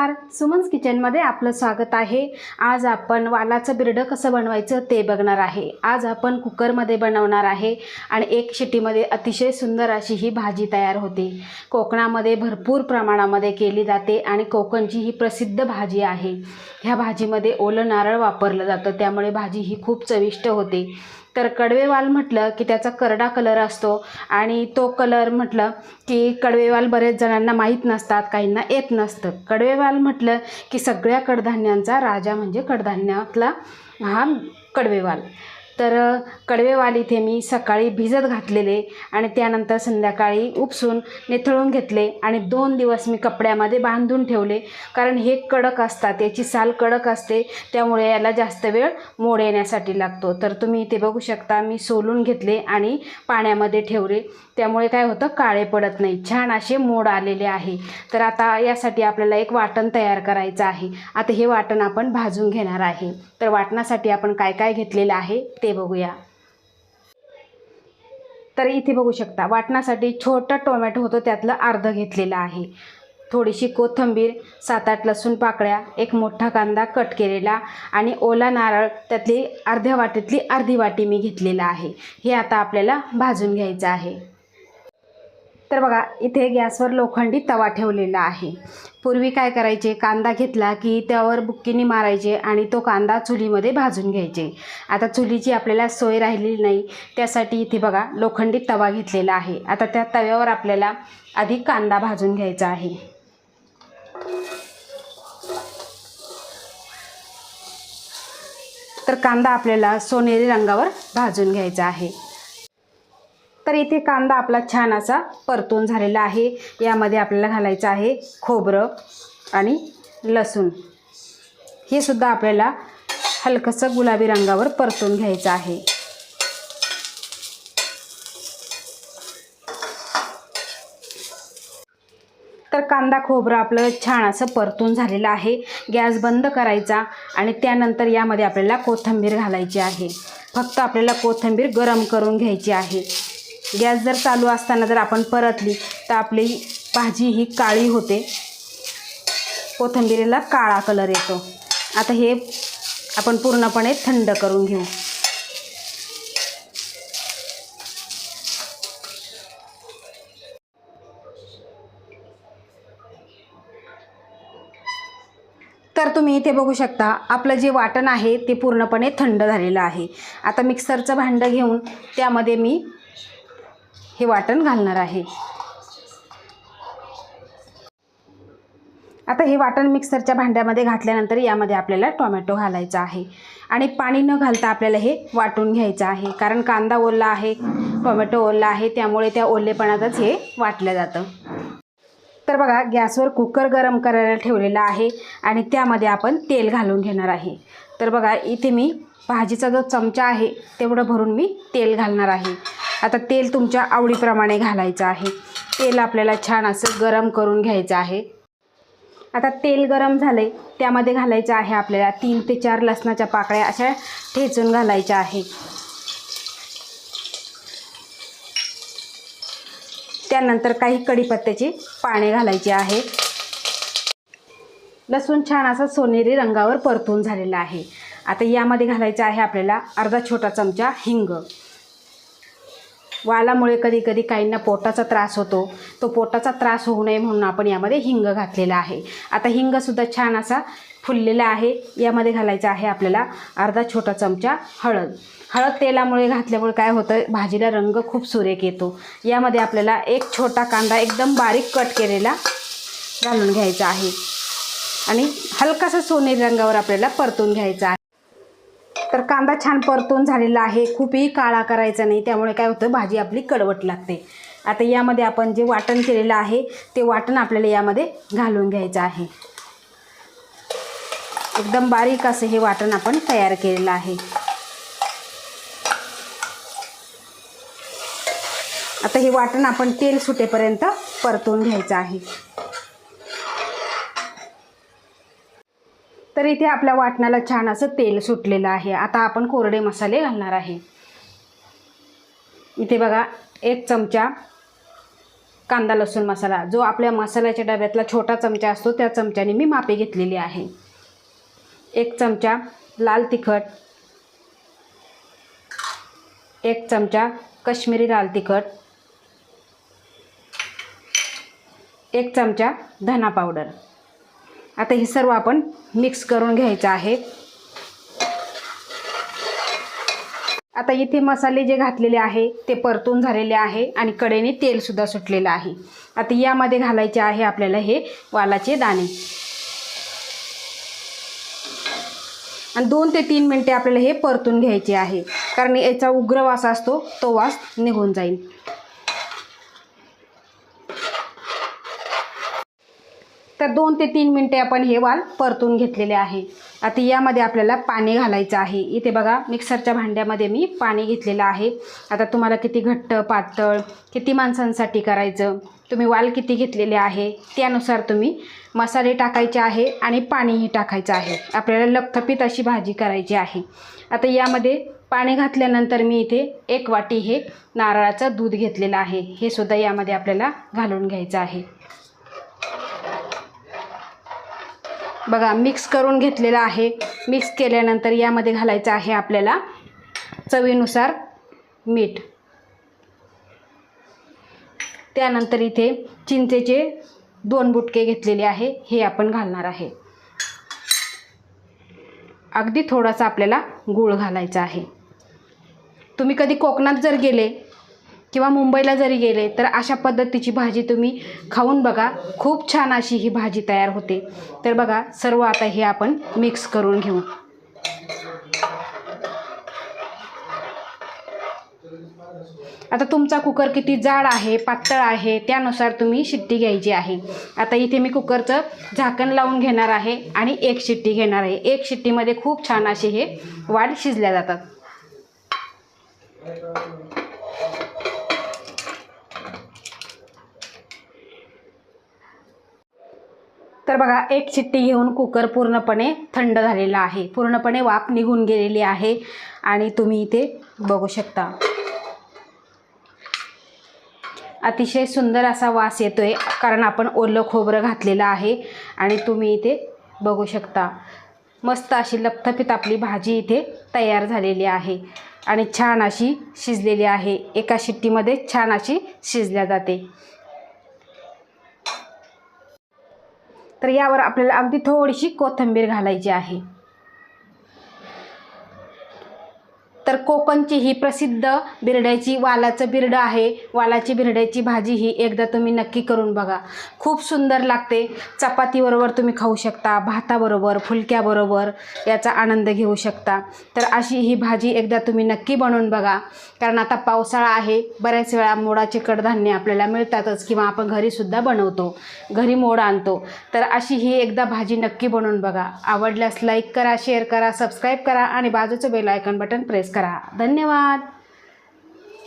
नमस्कार. सुमन्स किचनमध्ये आपलं स्वागत आहे. आज आपण वालाचं बिरडं कसं बनवायचं ते बघणार आहे. आज आपण कुकरमध्ये बनवणार आहे आणि एक शिटीमध्ये अतिशय सुंदर अशी ही भाजी तयार होते. कोकणामध्ये भरपूर प्रमाणामध्ये केली जाते आणि कोकणची ही प्रसिद्ध भाजी आहे. ह्या भाजीमध्ये ओलं नारळ वापरलं जातं. त्यामुळे भाजी ही खूप चविष्ट होते. तर कडवेवाल म्हटलं की त्याचा करडा कलर असतो आणि तो कलर म्हटलं की कडवेवाल बरेच जणांना माहीत नसतात काहींना येत नसतं. कडवेवाल म्हटलं की सगळ्या कडधान्यांचा राजा म्हणजे कडधान्यातला हा कडवेवाल तर कडवेवाल इथे मी सकाळी भिजत घातलेले आणि त्यानंतर संध्याकाळी उपसून निथळून घेतले आणि दोन दिवस मी कपड्यामध्ये बांधून ठेवले. कारण हे कडक असतात याची साल कडक असते त्यामुळे याला जास्त वेळ मोड येण्यासाठी लागतो. तर तुम्ही इथे बघू शकता मी सोलून घेतले आणि पाण्यामध्ये ठेवले. त्यामुळे काय होतं काळे पडत नाही. छान असे मोड आलेले आहे. तर आता यासाठी आपल्याला एक वाटण तयार करायचं आहे. आता हे वाटण आपण भाजून घेणार आहे. तर वाटणासाठी आपण काय काय घेतलेलं आहे ते बघूया. तर इथे बघू शकता वाटणासाठी छोटा टोमॅटो होतो त्यातलं अर्ध घेतलेलं आहे. थोडीशी कोथिंबीर सात आठ लसूण पाकळ्या एक मोठा कांदा कट केलेला आणि ओला नारळ त्यातली अर्ध्या वाटीतली अर्धी वाटी मी घेतलेला आहे. हे आता आपल्याला भाजून घ्यायचं आहे. तर बघा इथे गॅसवर लोखंडी तवा ठेवलेला आहे. पूर्वी काय करायचे? कांदा घेतला की त्यावर बुक्कीनी मारायचे आणि तो कांदा चुलीमध्ये भाजून घ्यायचे. आता चुलीची आपल्याला सोय राहिलेली नाही त्यासाठी इथे बघा लोखंडी तवा घेतलेला आहे. आता त्या तव्यावर आपल्याला आधी कांदा भाजून घ्यायचा आहे. तर कांदा आपल्याला सोनेरी रंगावर भाजून घ्यायचा आहे. तर इथे कांदा आपला छान असा परतून झालेला आहे. यामध्ये आपल्याला घालायचं आहे खोबरं आणि लसूण. हे सुद्धा आपल्याला हलकंसं गुलाबी रंगावर परतून घ्यायचं आहे. तर कांदा खोबरं आपलं छान असं परतून झालेलं आहे. गॅस बंद करायचा आणि त्यानंतर यामध्ये आपल्याला कोथिंबीर घालायची आहे. फक्त आपल्याला कोथिंबीर गरम करून घ्यायची आहे. गॅस जर चालू असताना जर आपण परतली तर आपली भाजी ही काळी होते. कोथिंबीरीला काळा कलर येतो. आता हे आपण पूर्णपणे थंड करून घेऊ. तर तुम्ही इथे बघू शकता आपलं जे वाटण आहे ते पूर्णपणे थंड झालेलं आहे. आता मिक्सरचं भांडं घेऊन त्यामध्ये मी हे वाटण घालणार आहे. आता हे वाटण मिक्सरच्या भांड्यामध्ये घातल्यानंतर यामध्ये आपल्याला टोमॅटो घालायचा आहे. आणि पाणी न घालता आपल्याला हे वाटून घ्यायचं आहे. कारण कांदा ओला आहे टोमॅटो ओला आहे त्यामुळे त्या ओलेपणातच हे वाटलं जातं. तर बघा गॅसवर कुकर गरम करायला ठेवलेला आहे आणि त्यामध्ये आपण तेल घालून घेणार आहे. तर बघा इथे मी भाजीचा जो चमचा आहे तेवढं भरून मी तेल घालणार आहे. आता तेल तुमच्या आवडीप्रमाणे घालायचं आहे. तेल आपल्याला छान असं गरम करून घ्यायचं आहे. आता तेल गरम झाले त्यामध्ये घालायचं आहे आपल्याला तीन ते चार लसणाच्या पाकळ्या अशा ठेचून घालायच्या आहे. त्यानंतर काही कढीपत्त्याची पाने घालायची आहे. लसूण छान असा सोनेरी रंगावर परतून झालेला आहे. आता यामध्ये घालायचं आहे आपल्याला अर्धा छोटा चमचा हिंग. वालामुळे कधी कधी काहींना पोटाचा त्रास होतो. तो पोटाचा त्रास होऊ नये म्हणून आपण यामध्ये हिंग घातलेला आहे. आता हिंगसुद्धा छान असा फुललेला आहे. यामध्ये घालायचा आहे आपल्याला अर्धा छोटा चमचा हळद. हळद तेलामुळे घातल्यामुळे काय होतं? भाजीला रंग खूप सुरेख येतो. यामध्ये आपल्याला एक छोटा कांदा एकदम बारीक कट केलेला घालून घ्यायचा आहे. आणि हलकासा सोनेरी रंगावर आपल्याला परतून घ्यायचा आहे. तर कांदा छान परतून झालेला आहे. खूपही काळा करायचा नाही. त्यामुळे काय होतं? भाजी आपली कडवट लागते. आता यामध्ये आपण जे वाटण केलेलं आहे ते वाटण आपल्याला यामध्ये घालून घ्यायचं आहे. एकदम बारीक असं हे वाटण आपण तयार केलेलं आहे. आता हे वाटण आपण तेल सुटेपर्यंत परतून घ्यायचं आहे. तर इथे आपल्या वाटणाला छान असं तेल सुटलेलं आहे. आता आपण कोरडे मसाले घालणार आहे. इथे बघा एक चमचा कांदा लसूण मसाला जो आपल्या मसाल्याच्या डब्यातला छोटा चमचा असतो त्या चमच्याने मी मापे घेतलेली आहे. एक चमचा लाल तिखट एक चमचा कश्मीरी लाल तिखट एक चमचा धना पावडर. आता हे सर्व आपण मिक्स करून घ्यायचं आहे. आता इथे मसाले जे घातलेले आहे ते परतून झालेले आहे आणि कडेने तेलसुद्धा सुटलेलं आहे. आता यामध्ये घालायचे आहे आपल्याला हे वालाचे दाणे. आणि दोन ते तीन मिनटे आपल्याला हे परतून घ्यायचे आहे. कारण याचा उग्र वास असतो तो वास निघून जाईल. तर दोन ते तीन मिनटे आपण हे वाल परतून घेतलेले आहे. आता यामध्ये आपल्याला पाणी घालायचं आहे. इथे बघा मिक्सरच्या भांड्यामध्ये मी पाणी घेतलेलं आहे. आता तुम्हाला किती घट्ट पातळ किती माणसांसाठी करायचं तुम्ही वाल किती घेतलेले आहे त्यानुसार तुम्ही मसाले टाकायचे आहे आणि पाणीही टाकायचं आहे. आपल्याला लपथपीत अशी भाजी करायची आहे. आता यामध्ये पाणी घातल्यानंतर मी इथे एक वाटी हे नारळाचं दूध घेतलेलं आहे. हे सुद्धा यामध्ये आपल्याला घालून घ्यायचं आहे. बघा मिक्स करून घेतलेलं आहे. मिक्स केल्यानंतर यामध्ये घालायचं आहे आपल्याला चवीनुसार मीठ. त्यानंतर इथे चिंचेचे दोन बुटके घेतलेले आहे. हे आपण घालणार आहे. अगदी थोडासा आपल्याला गूळ घालायचा आहे. तुम्ही कधी कोकणात जर गेले किंवा मुंबईला जरी गेले तर अशा पद्धतीची भाजी तुम्ही खाऊन बघा. खूप छान अशी ही भाजी तयार होते. तर बघा सर्व आता हे आपण मिक्स करून घेऊ. आता तुमचा कुकर किती जाड आहे पातळ आहे त्यानुसार तुम्ही शिट्टी घ्यायची आहे. आता इथे मी कुकरचं झाकण लावून घेणार आहे आणि एक शिट्टी घेणार आहे. एक शिट्टीमध्ये खूप छान असे हे वाढ शिजल्या जातात. तर बघा एक शिट्टी घेऊन कुकर पूर्णपणे थंड झालेला आहे. पूर्णपणे वाफ निघून गेलेली आहे आणि तुम्ही इथे बघू शकता. अतिशय सुंदर असा वास येतो आहे कारण आपण ओलं खोबरं घातलेलं आहे आणि तुम्ही इथे बघू शकता. मस्त अशी लपथपीत आपली भाजी इथे तयार झालेली आहे आणि छान अशी शिजलेली आहे. एका शिट्टीमध्ये छान अशी शिजल्या जाते. तर यावर आपल्याला अगदी थोडीशी कोथिंबीर घालायची आहे. तर कोकणची ही प्रसिद्ध बिरड्याची वालाचं बिरडं आहे. वालाची बिरड्याची भाजी ही एकदा तुम्ही नक्की करून बघा. खूप सुंदर लागते. चपातीबरोबर तुम्ही खाऊ शकता भाताबरोबर फुलक्याबरोबर याचा आनंद घेऊ शकता. तर अशी ही भाजी एकदा तुम्ही नक्की बनवून बघा. कारण आता पावसाळा आहे. बऱ्याच वेळा मोडाचे कडधान्य आपल्याला मिळतातच किंवा आपण घरीसुद्धा बनवतो. घरी मोड आणतो. तर अशी ही एकदा भाजी नक्की बनवून बघा. आवडल्यास लाईक करा शेअर करा सबस्क्राईब करा आणि बाजूचं बेल आयकॉन बटन प्रेस करा. धन्यवाद.